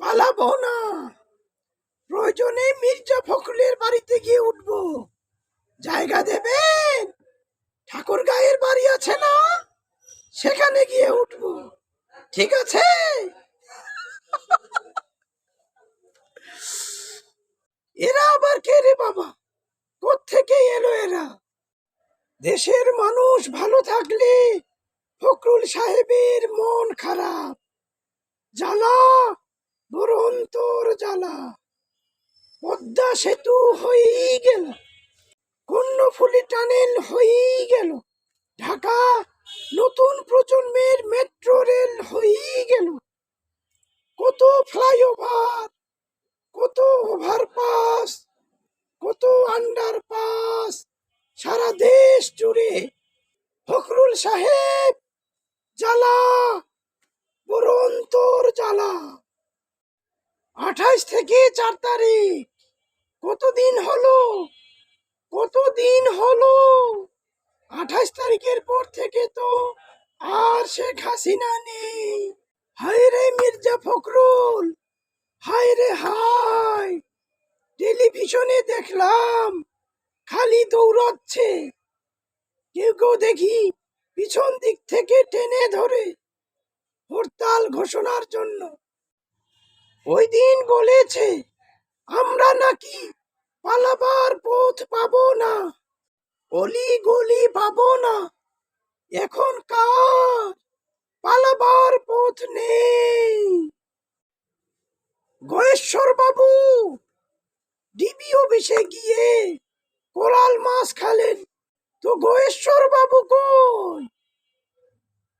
পালাবো না। প্রয়োজনে মির্জা ফখরুলের বাড়িতে গিয়ে উঠবো। জায়গা দেবেন? ঠাকুর গায়ের বাড়ি আছে না? সেখানে গিয়ে উঠবো। ঠিক আছে? এরা আবার কে রে বাবা? কোথেকে এলো এরা? দেশের মানুষ ভালো থাকলে ফখরুল সাহেবের মন খারাপ। জ্বালা! জ্বালা। পদ্মা সেতু হয়েই গেল। কর্ণফুলি টানেল হয়েই গেল। ঢাকা নতুন প্রজন্মের মেট্রো রেল হয়েই গেল। কত ফ্লাইওভার, কত ওভারপাস, কত আন্ডারপাস, সারা দেশ জুড়ে ফখরুল সাহেব জ্বালা বড় অন্তর জ্বালা। আঠাইশ থেকে চার তারিখ। কতদিন হলো? কতদিন হলো? আঠাশ তারিখের পর থেকে তো আর শেখ হাসিনা নেই। হায় রে মির্জা ফখরুল! হায় রে হায়! টেলিভিশনে দেখলাম, খালি দৌড়াচ্ছে। কেউ কেউ দেখি পিছন দিক থেকে টেনে ধরে হরতাল ঘোষণার জন্য। ওই দিন বলেছে, আমরা নাকি পালাবার পথ পাব না অলি গলি পাব না, এখন কার পালাবার পথ নেই? গয়েশ্বর বাবু ডিবি অফিসে গিয়ে কোরাল মাছ খালেন। তো গয়েশ্বর বাবু কই?